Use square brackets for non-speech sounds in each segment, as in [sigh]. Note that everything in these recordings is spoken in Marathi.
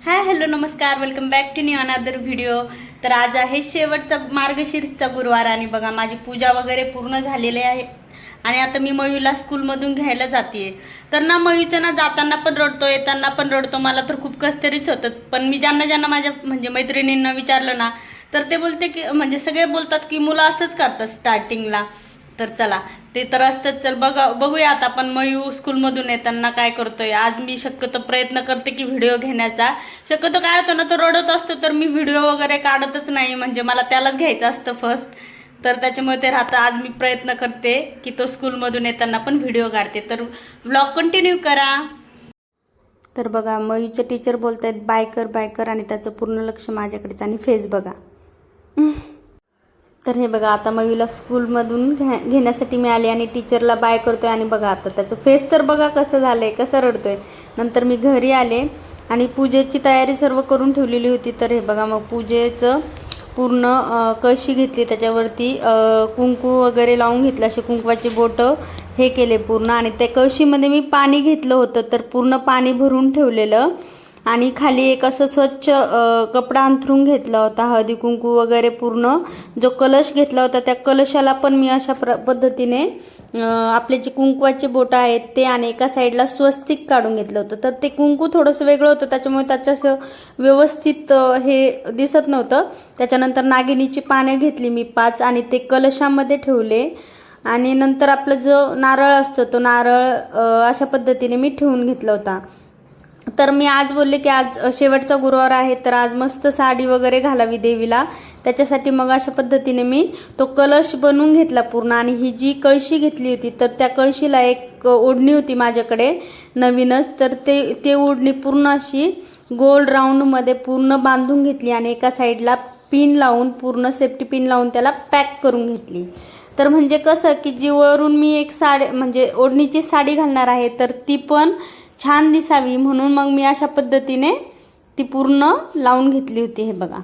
हाय हॅलो नमस्कार. Welcome back to new another video तर आज आहे शेवटचा मार्गशीर्षचा गुरुवार आणि बघा माझी पूजा वगैरे पूर्ण झालेली आहे. आणि आता मी मयूला स्कूलमधून घ्यायला जाते तर ना मयूचं ना जाताना पण रडतो येताना पण रडतो. मला तर खूप कसतरीच होतं पण मी ज्यांना ज्यांना माझ्या म्हणजे मैत्रिणींना विचारलं ना तर ते बोलते की म्हणजे सगळे बोलतात की मुलं असंच करतात स्टार्टिंगला तर चला ते तर असतंच. चल बघा बघूया आता आपण मयू स्कूलमधून येताना काय करतोय. आज मी शक्यतो प्रयत्न करते की व्हिडिओ घेण्याचा. शक्यतो काय होतं ना तो रडत असतो तर मी व्हिडिओ वगैरे काढतच नाही. म्हणजे मला त्यालाच घ्यायचं असतं फर्स्ट तर त्याच्यामुळे ते राहतं. आज मी प्रयत्न करते की तो स्कूलमधून येताना पण व्हिडिओ काढते. तर ब्लॉग कंटिन्यू करा. तर बघा मयूचे टीचर बोलत आहेत बाय कर बाय कर. आणि त्याचं पूर्ण लक्ष माझ्याकडेच आणि फेस बघा. तर हे बघा आता मयूला स्कूलमधून घ्या घेण्यासाठी मी आले आणि टीचरला बाय करतोय आणि बघा आता त्याचं फेस तर बघा कसं झालंय कसं रडतोय. नंतर मी घरी आले आणि पूजेची तयारी सर्व करून ठेवलेली होती. तर हे बघा मग पूजेचं पूर्ण कशी कळशी घेतली. त्याच्यावरती कुंकू वगैरे लावून घेतलं. असे कुंकवाचे बोटं हे केले पूर्ण. आणि त्या कळशीमध्ये मी पाणी घेतलं होतं. तर पूर्ण पाणी भरून ठेवलेलं. आणि खाली एक असं स्वच्छ कपडा अंथरून घेतला होता हळदी कुंकू वगैरे पूर्ण. जो कलश घेतला होता त्या कलशाला पण मी अशा प्र पद्धतीने आपले जे कुंकवाचे बोटं आहेत ते आणि एका साईडला स्वस्तिक काढून घेतलं होतं. तर ते कुंकू थोडंसं वेगळं होतं त्याच्यामुळे त्याचं असं व्यवस्थित हे दिसत नव्हतं. त्याच्यानंतर नागिनीची पाने घेतली मी पाच आणि ते कलशामध्ये ठेवले. आणि नंतर आपला जो नारळ असतो तो नारळ अशा पद्धतीने मी ठेवून घेतला होता. तर मी आज बोलले की आज शेवटचा गुरुवार आहे तर आज मस्त साडी वगैरे घालावी देवीला. त्याच्यासाठी मग अशा पद्धतीने मी तो कलश बनवून घेतला पूर्ण आणि ही जी कळशी घेतली होती तर त्या कळशीला एक ओढणी होती माझ्याकडे नवीनच. तर ते ते ओढणी पूर्ण अशी गोल राऊंडमध्ये पूर्ण बांधून घेतली आणि एका साईडला पिन लावून पूर्ण सेफ्टी पिन लावून त्याला पॅक करून घेतली. तर म्हणजे कसं की जी वरून मी एक साडी म्हणजे ओढणीची साडी घालणार आहे तर ती पण छान दिसावी म्हणून मग मी अशा पद्धतीने ती पूर्ण लावून घेतली होती हे बघा.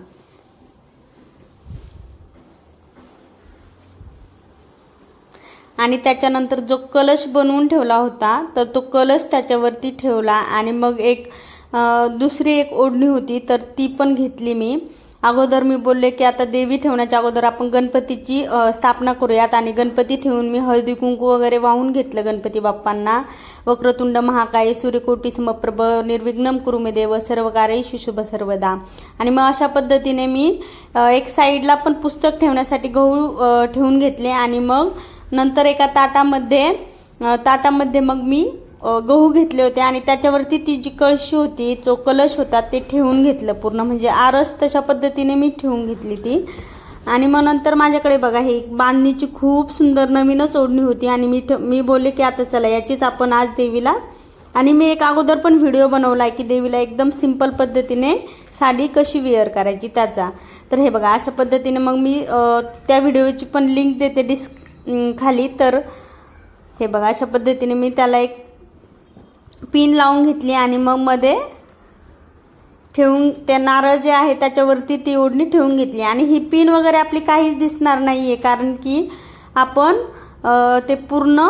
आणि त्याच्यानंतर जो कलश बनवून ठेवला होता तर तो कलश त्याच्यावरती ठेवला आणि मग एक दुसरी एक ओढणी होती तर ती पण घेतली मी. अगोदर मी बोलले की आता देवी ठेवण्याच्या अगोदर आपण गणपतीची स्थापना करूयात आणि गणपती ठेवून मी हळदी कुंकू वगैरे वाहून घेतलं गणपती बाप्पांना. वक्रतुंड महाकाय सूर्यकोटी समप्रभ निर्विघ्नम कुरुमे देव सर्व कार्य सर्वदा. आणि मग अशा पद्धतीने मी एक साईडला पण पुस्तक ठेवण्यासाठी गहू ठेवून घेतले आणि मग नंतर एका ताटामध्ये ताटामध्ये मग मी गहू घेतले होते आणि त्याच्यावरती ती जी कळशी होती तो कलश होता ते ठेवून घेतलं पूर्ण. म्हणजे आरस तशा पद्धतीने मी ठेवून घेतली ती. आणि मग नंतर माझ्याकडे बघा ही बांधणीची खूप सुंदर नवीनच ओढणी होती आणि मी ठ- मी बोलले की आता चला याचीच आपण आज देवीला. आणि मी एक अगोदर पण व्हिडिओ बनवला आहे की देवीला एकदम सिंपल पद्धतीने साडी कशी वेअर करायची त्याचा. तर हे बघा अशा पद्धतीने मग मी त्या व्हिडिओची पण लिंक देते डिस्क खाली. तर हे बघा अशा पद्धतीने मी त्याला एक पिन लावून घेतली आणि मग मध्ये ठेवून ते नारळ जे आहे त्याच्यावरती ती ओढणी ठेवून घेतली. आणि ही पिन वगैरे आपली काहीच दिसणार नाही आहे कारण की आपण ते पूर्ण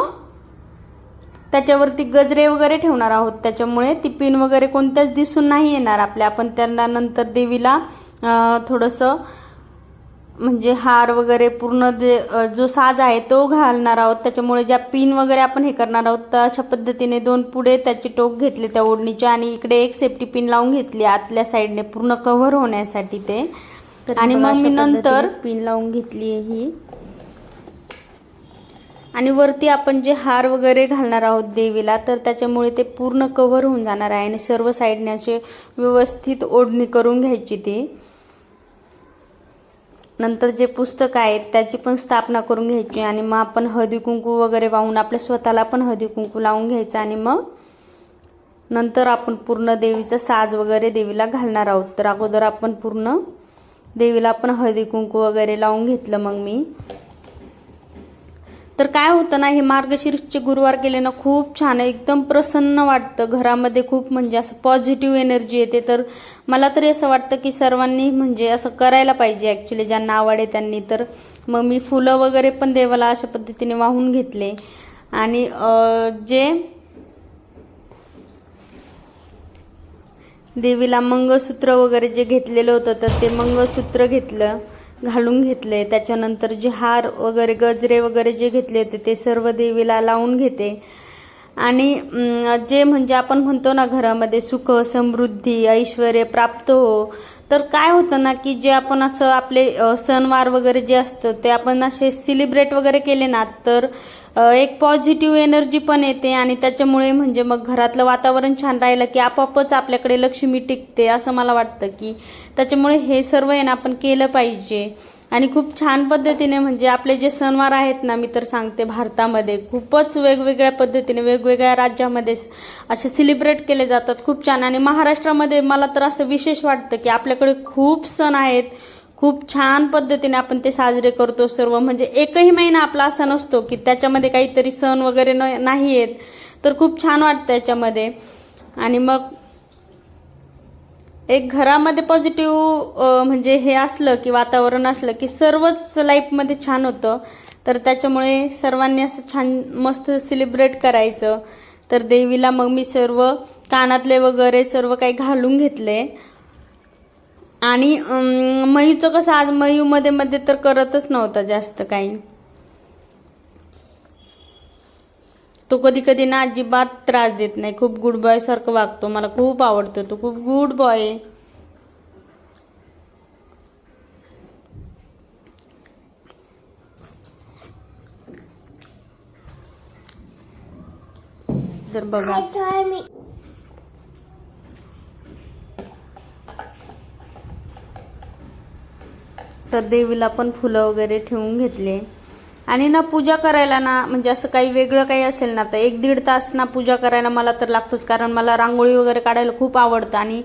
त्याच्यावरती गजरे वगैरे ठेवणार आहोत. त्याच्यामुळे ती पिन वगैरे कोणत्याच दिसून नाही येणार आपल्या. आपण त्यांना नंतर देवीला थोडंसं म्हणजे हार वगैरे पूर्ण जे साज आहे तो घालणार आहोत. त्याच्यामुळे ज्या पिन वगैरे आपण हे करणार आहोत तर अशा पद्धतीने दोन पुढे त्याचे टोक घेतले त्या ओढणीचे आणि इकडे एक सेफ्टी पिन लावून घेतली आतल्या साईडने पूर्ण कव्हर होण्यासाठी ते. आणि मग मी नंतर पिन लावून घेतली ही. आणि वरती आपण जे हार वगैरे घालणार आहोत देवीला तर त्याच्यामुळे ते पूर्ण कव्हर होऊन जाणार आहे आणि सर्व साईडने असे व्यवस्थित ओढणी करून घ्यायची ती. नंतर जे पुस्तक आहेत त्याची पण स्थापना करून घ्यायची आणि मग आपण हळदी कुंकू वगैरे वाहून आपल्या स्वतःला पण हळदी कुंकू लावून घ्यायचं आणि मग नंतर आपण पूर्ण देवीचा साज वगैरे देवीला घालणार आहोत. तर अगोदर आपण पूर्ण देवीला पण हळदी कुंकू वगैरे लावून घेतलं मग मी. तर काय होतं ना हे मार्गशीर्षचे गुरुवार केले ना खूप छान आहे. एकदम प्रसन्न वाटतं. घरामध्ये खूप म्हणजे असं पॉझिटिव्ह एनर्जी येते. तर मला तरी असं वाटतं की सर्वांनी म्हणजे असं करायला पाहिजे ॲक्च्युली ज्यांना आवड आहे त्यांनी. तर मग मी फुलं वगैरे पण देवाला अशा पद्धतीने वाहून घेतले. आणि जे देवीला मंगळसूत्र वगैरे जे घेतलेलं होतं तर ते मंगळसूत्र घेतलं. घालून घेतले. त्याच्यानंतर जे हार वगैरे गजरे वगैरे जे घेतले होते ते सर्व देवीला लावून घेते. आणि अं, जे म्हणजे आपण म्हणतो ना घरामध्ये सुख समृद्धी ऐश्वर प्राप्त हो तर काय होतं ना की जे आपण असं आपले सणवार वगैरे जे असतं ते आपण असे सेलिब्रेट वगैरे केले ना तर एक पॉझिटिव्ह एनर्जी पण येते आणि त्याच्यामुळे म्हणजे मग घरातलं वातावरण छान राहिलं की आपोआपच आपल्याकडे लक्ष्मी टिकते असं मला वाटतं की त्याच्यामुळे हे सर्व आहे ना आपण केलं पाहिजे. आणि खूप छान पद्धतीने म्हणजे आपले जे सणवार आहेत ना मी तर सांगते भारतामध्ये खूपच वेगवेगळ्या पद्धतीने वेगवेगळ्या राज्यामध्ये असे सेलिब्रेट केले जातात खूप छान. आणि महाराष्ट्रामध्ये मला तर असं विशेष वाटतं की आपल्याकडे खूप सण आहेत खूप छान पद्धतीने आपण ते साजरे करतो सर्व. म्हणजे एकही महिना आपला असा नसतो की त्याच्यामध्ये काहीतरी सण वगैरे न नाही आहेत तर खूप छान वाटतं याच्यामध्ये. आणि मग एक घरामध्ये पॉझिटिव्ह म्हणजे हे असलं की वातावरण असलं की सर्वच लाईफमध्ये छान होतं. तर त्याच्यामुळे सर्वांनी असं छान मस्त सेलिब्रेट करायचं. तर देवीला मग मी सर्व कानातले वगैरे सर्व काही घालून घेतले. आणि मयूचं कसं आज मयूमध्ये मध्ये तर करतच नव्हता जास्त काही. तो कधी कधी ना अजिबात त्रास देत नाही. खूप गुड बॉय सारखं वागतो. मला खूप आवडतो. तो खूप गुड बॉय आहे. तर बघा. तर देवीला पण फुलं वगैरे ठेवून घेतले. आणि ना पूजा करायला ना म्हणजे असं काही वेगळं काही असेल ना तर एक दीड तास ना पूजा करायला मला तर लागतोच कारण मला रांगोळी वगैरे काढायला खूप आवडतं. आणि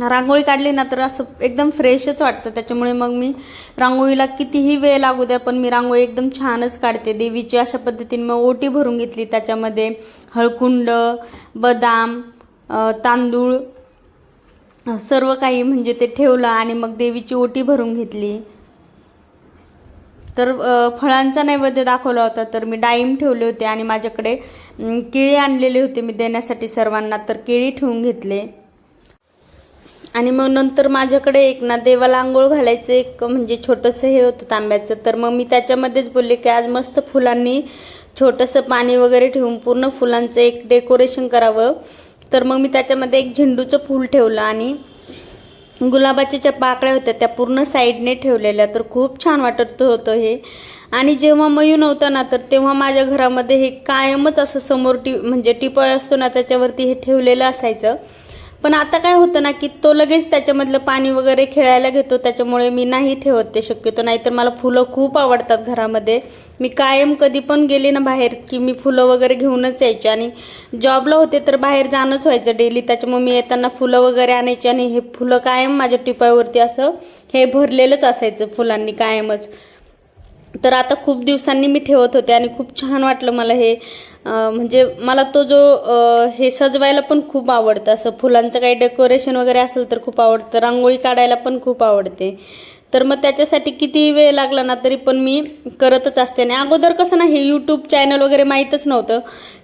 रांगोळी काढली ना तर असं एकदम फ्रेशच वाटतं. त्याच्यामुळे मग मी रांगोळीला कितीही वेळ लागू द्या पण मी रांगोळी एकदम छानच काढते. देवीची अशा पद्धतीने मग ओटी भरून घेतली. त्याच्यामध्ये हळकुंड बदाम तांदूळ सर्व काही म्हणजे ते ठेवलं आणि मग देवीची ओटी भरून घेतली. तर फळांचा नैवेद्य दाखवला होता. तर मी डाळिंब ठेवले होते आणि माझ्याकडे केळी आणलेले होते मी देण्यासाठी सर्वांना. तर केळी ठेवून घेतले. आणि मग नंतर माझ्याकडे एक ना देवाला आंघोळ घालायचं एक म्हणजे छोटंसं हे होतं तांब्याचं. तर मग मी त्याच्यामध्येच बोलले की आज मस्त फुलांनी छोटंसं पाणी वगैरे ठेवून पूर्ण फुलांचं एक डेकोरेशन करावं. तर मग मी त्याच्यामध्ये एक झेंडूचं फूल ठेवलं आणि गुलाबाच्या ज्या पाकळ्या होत्या त्या पूर्ण साईडने ठेवलेल्या. तर खूप छान वाटत होतं हे. आणि जेव्हा मयू नव्हता ना तर तेव्हा माझ्या घरामध्ये हे कायमच असं समोर टी म्हणजे टिपॉय असतो ना त्याच्यावरती हे ठेवलेलं असायचं. पण आता काय होतं ना की तो लगेच त्याच्यामधलं पाणी वगैरे खेळायला घेतो त्याच्यामुळे मी नाही ठेवत ते शक्यतो. नाहीतर मला फुलं खूप आवडतात घरामध्ये. मी कायम कधी पण गेले ना बाहेर की मी फुलं वगैरे घेऊनच यायचे आणि जॉबला होते तर बाहेर जाणंच व्हायचं डेली. त्याच्यामुळे मी येताना फुलं वगैरे आणायची आणि हे फुलं कायम माझ्या टिपावरती असं हे भरलेलंच असायचं फुलांनी कायमच. तर आता खूप दिवसांनी मी ठेवत होते आणि खूप छान वाटलं मला हे म्हणजे मला तो जो हे सजवायला पण खूप आवडतं. असं फुलांचं काही डेकोरेशन वगैरे असेल तर खूप आवडतं. रांगोळी काढायला पण खूप आवडते. तर मग त्याच्यासाठी किती वेळ लागला ना तरी पण मी करतच असते. आणि अगोदर कसं ना हे यूट्यूब चॅनल वगैरे माहीतच नव्हतं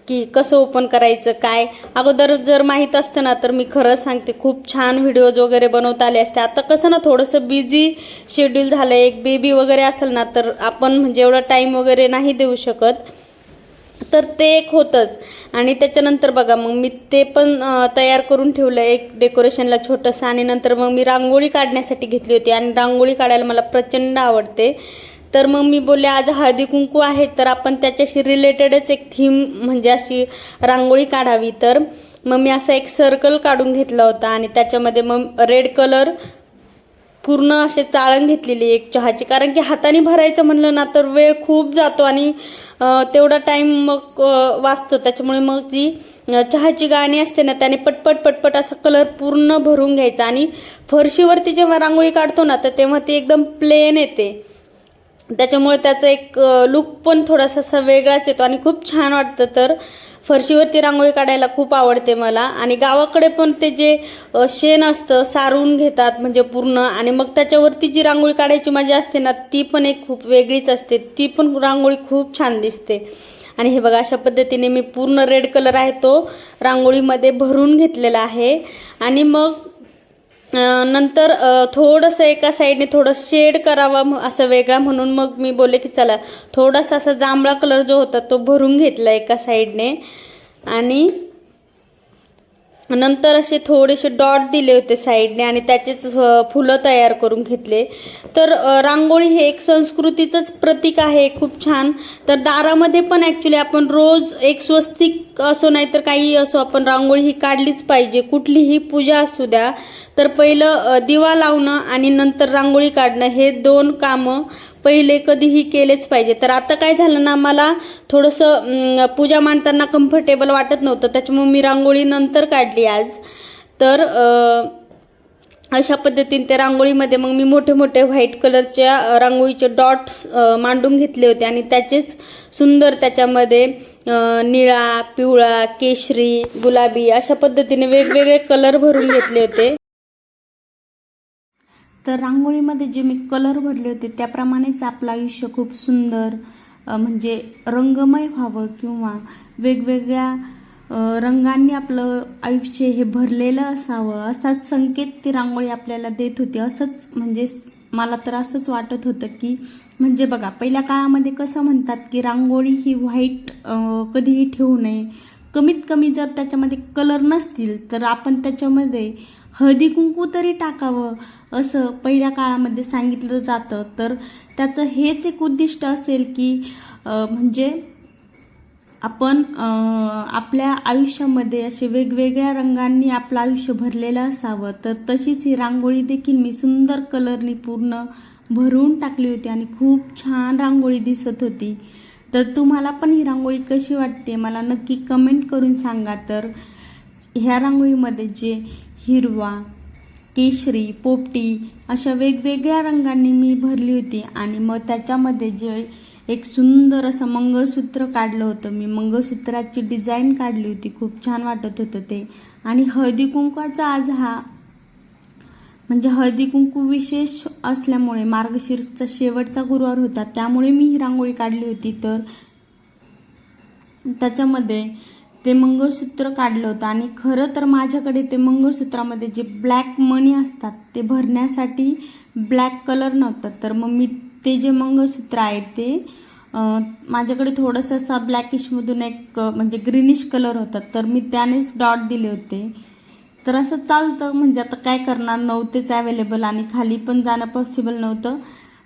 की कसं ओपन करायचं काय. अगोदर जर माहीत असतं ना तर मी खरं सांगते खूप छान व्हिडिओज वगैरे बनवता आले असते. आता कसं ना थोडंसं बिझी शेड्यूल झालं एक बेबी वगैरे असेल ना तर आपण म्हणजे एवढा टाईम वगैरे नाही देऊ शकत. तर ते एक होतंच. आणि त्याच्यानंतर बघा मग मी ते पण तयार करून ठेवलं एक डेकोरेशनला छोटंसं आणि नंतर मग मी रांगोळी काढण्यासाठी घेतली होती आणि रांगोळी काढायला मला प्रचंड आवडते. तर मग मी बोलले आज हळदी कुंकू आहे तर आपण त्याच्याशी रिलेटेडच एक थीम म्हणजे अशी रांगोळी काढावी. तर मग मी असा एक सर्कल काढून घेतला होता आणि त्याच्यामध्ये मग रेड कलर पूर्ण असे चाळण घेतलेली एक चहाची. कारण की हाताने भरायचं म्हणलं ना तर वेळ खूप जातो आणि तेवढा टाइम मग वाचतो. त्याच्यामुळे मग जी चहाची गाणी असते ना त्याने पटपट पटपट असा कलर पूर्ण भरून घ्यायचा. आणि फरशीवरती जेव्हा रांगोळी काढतो ना तर तेव्हा ती एकदम प्लेन येते. त्याच्यामुळे त्याचा एक लुक पण थोडासा असा वेगळाच येतो. आणि खूप छान वाटतं. तर फरशीवरती रांगोळी काढायला खूप आवडते मला. आणि गावाकडे पण ते जे शेण असतं सारून घेतात म्हणजे पूर्ण. आणि मग त्याच्यावरती जी रांगोळी काढायची मजा असते ना ती पण एक खूप वेगळीच असते. ती पण रांगोळी खूप छान दिसते. आणि हे बघा अशा पद्धतीने मी पूर्ण रेड कलर आहे तो रांगोळीमध्ये भरून घेतलेला आहे. आणि मग नंतर थोडंसं एका साईडने थोडं शेड करावा असं वेगळा म्हणून मग मी बोलले की चला थोडासा असा जांभळा कलर जो होता तो भरून घेतला एका साईडने. आणि नंतर असे थोडेसे डॉट दिले होते साईडने आणि त्याचेच फुलं तयार करून घेतले. तर रांगोळी हे एक संस्कृतीचंच प्रतीक आहे खूप छान. तर दारामध्ये पण ॲक्च्युली आपण रोज एक स्वस्तिक असो नाही तर काही असो आपण रांगोळी ही काढलीच पाहिजे. कुठलीही पूजा असू द्या. तर पहिलं दिवा लावणं आणि नंतर रांगोळी काढणं हे दोन कामं पहिले कधीही केलेच पाहिजे. तर आता काय झालं ना मला थोडंसं पूजा मांडताना कम्फर्टेबल वाटत नव्हतं. त्याच्यामुळे मी रांगोळी नंतर काढली आज. तर अशा पद्धतीने त्या रांगोळीमध्ये मग मी मोठे मोठे व्हाईट कलरच्या रांगोळीचे डॉट्स मांडून घेतले होते. आणि त्याचेच सुंदर त्याच्यामध्ये निळा पिवळा केशरी गुलाबी अशा पद्धतीने वेगवेगळे कलर भरून घेतले होते. तर रांगोळीमध्ये जे मी कलर भरले होते त्याप्रमाणेच आपलं आयुष्य खूप सुंदर म्हणजे रंगमय व्हावं किंवा वेगवेगळ्या रंगांनी आपलं आयुष्य हे भरलेलं असावं असाच संकेत ती रांगोळी आपल्याला देत होती. असंच म्हणजे मला तर असंच वाटत होतं की म्हणजे बघा पहिल्या काळामध्ये कसं म्हणतात की रांगोळी ही व्हाईट कधीही ठेवू नये. कमीत कमी जर त्याच्यामध्ये कलर नसतील तर आपण त्याच्यामध्ये हळदी कुंकू तरी टाकावं. असं पहिल्या काळामध्ये सांगितलं जातं. तर त्याचं हेच एक उद्दिष्ट असेल की म्हणजे आपण आपल्या आयुष्यामध्ये असे वेगवेगळ्या रंगांनी आपलं आयुष्य भरलेलं असावं. तर तशीच ही रांगोळी देखील मी सुंदर कलरनी पूर्ण भरून टाकली होती आणि खूप छान रांगोळी दिसत होती. तर तुम्हाला पण ही रांगोळी कशी वाटते? मला नक्की कमेंट करून सांगा. तर ह्या रांगोळीमध्ये जे हिरवा केशरी पोपटी अशा वेगवेगळ्या रंगांनी मी भरली होती आणि मग त्याच्यामध्ये जे एक सुंदर असं मंगळसूत्र काढलं होतं. मी मंगळसूत्राची डिझाईन काढली होती. खूप छान वाटत होतं ते. आणि हळदी कुंकवाचा आज हा म्हणजे हळदी कुंकू विशेष असल्यामुळे मार्गशीर्षचा शेवटचा गुरुवार होता. त्यामुळे मी ही रांगोळी काढली होती. तर त्याच्यामध्ये ते मंगळसूत्र काढलं होतं. आणि खरं तर माझ्याकडे ते मंगळसूत्रामध्ये जे ब्लॅक मनी असतात ते भरण्यासाठी ब्लॅक कलर नव्हता. तर मग मी ते जे मंगळसूत्र आहे ते माझ्याकडे थोडंसं असा ब्लॅकिशमधून एक म्हणजे ग्रीनिश कलर होता. तर मी त्यानेच डॉट दिले होते. तर असं चालतं. म्हणजे आता काय करणार? नव्हतेच अवेलेबल आणि खाली पण जाणं पॉसिबल नव्हतं.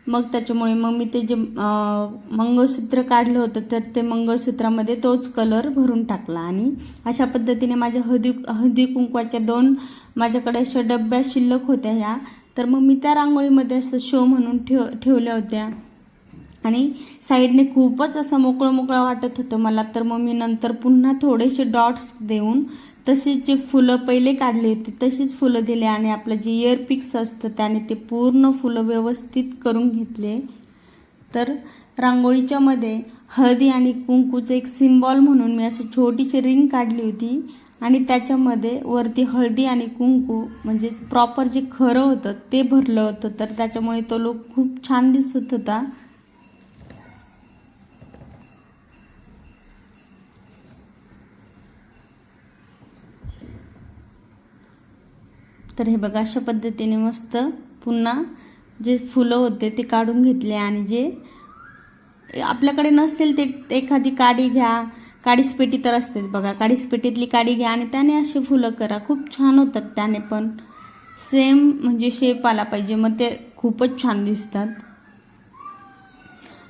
मग त्याच्यामुळे मग मी ते जे मंगळसूत्र काढलं होतं तर ते मंगळसूत्रामध्ये तोच कलर भरून टाकला. आणि अशा पद्धतीने माझ्या हळदी हळदी कुंकवाच्या दोन माझ्याकडे अशा डब्या शिल्लक होत्या ह्या. तर मग मी त्या रांगोळीमध्ये असं शो म्हणून ठेव ठेवल्या होत्या. आणि साईडने खूपच असं मोकळं मोकळं वाटत होतं मला. तर मग मी नंतर पुन्हा थोडेसे डॉट्स देऊन तसेच जे फुलं पहिले काढले होते तशीच फुलं दिले आणि आपलं जे इयर पिक्स असतं त्याने ते पूर्ण फुलं व्यवस्थित करून घेतले. तर रांगोळीच्या मध्ये हळदी आणि कुंकूचं एक सिम्बॉल म्हणून मी अशी छोटीशी रिंग काढली होती आणि त्याच्यामध्ये वरती हळदी आणि कुंकू म्हणजेच प्रॉपर जे खरं होतं ते भरलं होतं. तर त्याच्यामुळे तो लुक खूप छान दिसत होता. तर हे बघा अशा पद्धतीने मस्त पुन्हा जे फुलं होते ते काढून घेतले आणि जे आपल्याकडे नसेल ते एखादी काडी घ्या. काडीस पेटी तर असतेच बघा काडीस पेटीतली काडी घ्या आणि त्याने असे फुलं करा. खूप छान होतात त्याने पण. सेम म्हणजे शेप आला पाहिजे मग ते खूपच छान दिसतात.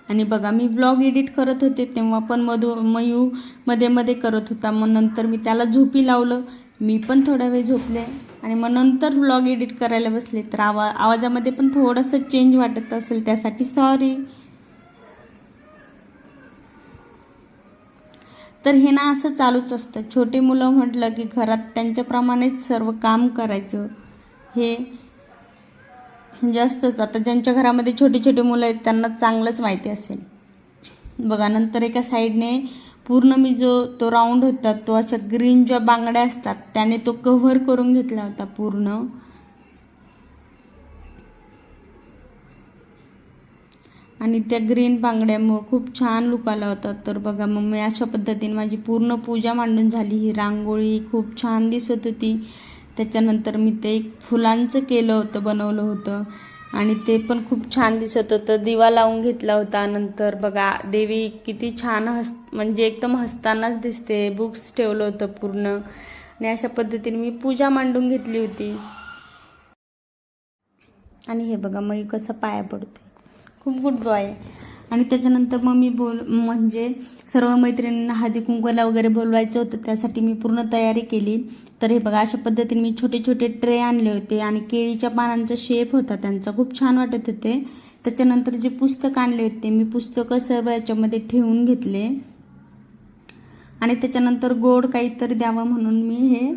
आणि बघा मी ब्लॉग एडिट करत होते तेव्हा पण मधू मयू मध्ये मध्ये करत होता. मग नंतर मी त्याला झोपी लावलं. मी पण थोडा वेळ झोपले. आणि मग नंतर व्लॉग एडिट करायला बसले तर आवा आवाजामध्ये पण थोडंसं चेंज वाटत असेल त्यासाठी सॉरी तर हे ना असं चालूच असतं. छोटे मुलं म्हटलं की घरात त्यांच्याप्रमाणेच सर्व काम करायचं. हे म्हणजे असतंच आता ज्यांच्या घरामध्ये छोटे छोटे मुलं आहेत त्यांना चांगलंच माहिती असेल. बघा नंतर एका साईडने पूर्ण मी जो तो राऊंड होता तो अशा ग्रीन ज्या बांगड्या असतात त्याने तो कव्हर करून घेतला होता पूर्ण. आणि त्या ग्रीन बांगड्यामुळं खूप छान लुक आला होता. तर बघा मग मी अशा पद्धतीने माझी पूर्ण पूजा मांडून झाली. ही रांगोळी खूप छान दिसत होती. त्याच्यानंतर मी ते एक फुलांचं केलं होतं बनवलं होतं. आणि ते पण खूप छान दिसत होतं. दिवा लावून घेतला होता नंतर. बघा देवी किती छान हस म्हणजे एकदम हसतानाच दिसते. बुक्स ठेवलं होतं पूर्ण. आणि अशा पद्धतीने मी पूजा मांडून घेतली होती. आणि हे बघा मग कसं पाया पडते खूप गुड बॉय. आणि त्याच्यानंतर मग मी बोल म्हणजे सर्व मैत्रिणींना हळदी कुंकवाला वगैरे बोलवायचं होतं त्यासाठी मी पूर्ण तयारी केली. तर हे बघा अशा पद्धतीने मी छोटे छोटे ट्रे आणले होते आणि केळीच्या पानांचा शेप होता त्यांचा. खूप छान वाटत होते. त्याच्यानंतर जे पुस्तक आणले होते मी पुस्तकं सर्व याच्यामध्ये ठेवून घेतले. आणि त्याच्यानंतर गोड काहीतरी द्यावं म्हणून मी हे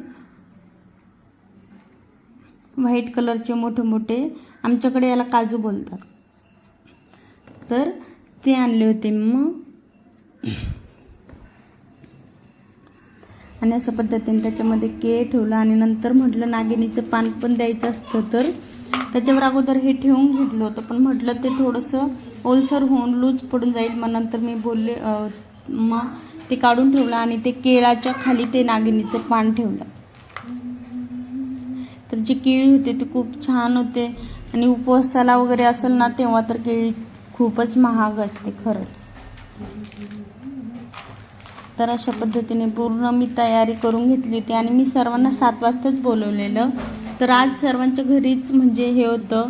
व्हाईट कलरचे मोठे मोठे आमच्याकडे याला काजू बोलतात. तर ते आणले होते मग आणि अशा पद्धतीने त्याच्यामध्ये केळ ठेवलं आणि नंतर म्हटलं नागिनीचं पान पण द्यायचं असतं तर त्याच्यावर अगोदर हे ठेवून घेतलं होतं. पण म्हटलं ते थोडंसं ओलसर होऊन लूज पडून जाईल. मग नंतर मी बोलले मग ते काढून ठेवलं आणि ते केळाच्या खाली ते नागिनीचं पान ठेवलं. तर जी केळी होते ती खूप छान होते. आणि उपवासाला वगैरे असेल ना तेव्हा तर केळी खूपच महाग असते खरंच. तर अशा पद्धतीने पूर्ण मी तयारी करून घेतली होती आणि मी सर्वांना सात वाजताच बोलवलेलं. तर आज सर्वांच्या घरीच म्हणजे हे होतं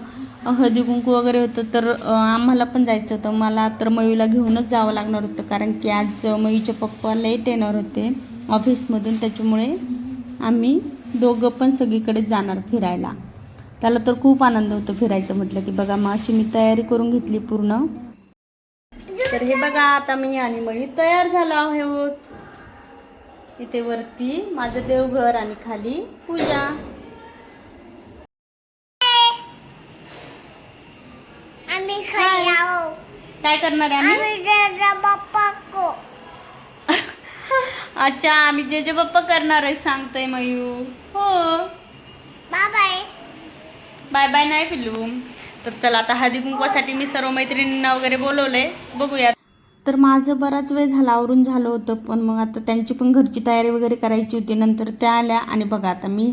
हळदी कुंकू वगैरे होतं तर आम्हाला पण जायचं होतं. मला तर मयूला घेऊनच जावं लागणार होतं कारण की आज मयूचे पप्पा लेट येणार होते ऑफिसमधून त्याच्यामुळे आम्ही दोघं पण सगळीकडे जाणार फिरायला. त्याला तर खूप आनंद होतो फिरायचं म्हटलं की बघा मग अशी मी तयारी करून घेतली पूर्ण. तर हे बघा आता मी आणि मयूर तयार झालो आहोत. इथे वरती माझं देवघर आणि खाली पूजा. काय? करणार आहे [laughs] अच्छा आम्ही जे जे बाप्पा करणार आहे सांगतोय मयूर. हो. Bye bye. बाय बाय नाही पिलू तर चला आता हळदी कुंकवासाठी मी सर्व मैत्रिणींना वगैरे बोलवले बघूया तर माझं बराच वेळ झाला आवरून झालं होतं पण मग आता त्यांची पण घरची तयारी वगैरे करायची होती. नंतर त्या आल्या आणि बघा आता मी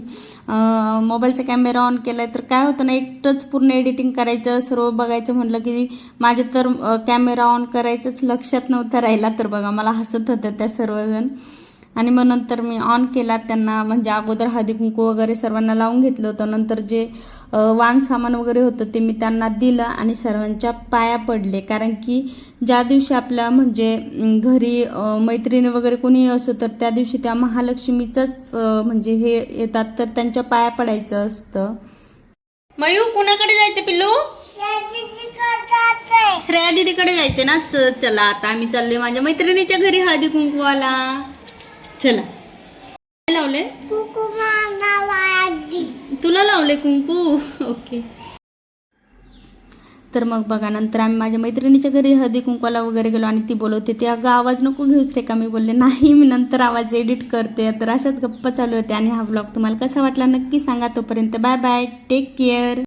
मोबाईलचा कॅमेरा ऑन केलाय. तर काय होतं ना एकटंच पूर्ण एडिटिंग करायचं सर्व बघायचं. म्हटलं की माझे तर कॅमेरा ऑन करायचंच लक्षात नव्हतं राहिला. तर बघा मला हसत होतं त्या सर्वजण. आणि मग नंतर मी ऑन केला. त्यांना म्हणजे अगोदर हळदी कुंकू वगैरे सर्वांना लावून घेतलं होतं. नंतर जे वाण सामान वगैरे होतं ते मी त्यांना दिलं आणि सर्वांच्या पाया पडले. कारण की ज्या दिवशी आपल्या म्हणजे घरी मैत्रिणी वगैरे कोणी असो तर त्या दिवशी त्या महालक्ष्मीचंच म्हणजे हे येतात तर त्यांच्या पाया पडायचं असतं. मयू कुणाकडे जायचं पिल्लू? श्रेया दीदीकडे जायचे ना? च- चला आता आम्ही चाललोय माझ्या मैत्रिणीच्या घरी हळदी कुंकवाला चला. लावले तुला लावले कुंकू? ओके. तर मग बघा नंतर आम्ही माझ्या मैत्रिणीच्या घरी हळदी कुंकवाला वगैरे गेलो आणि ती बोलवते ते अगं आवाज नको घेऊस रे का? मी बोलले नाही मी नंतर आवाज एडिट करते. तर अशाच गप्पा चालू होते आणि हा ब्लॉग तुम्हाला कसा वाटला नक्की सांगा तोपर्यंत. Bye bye take care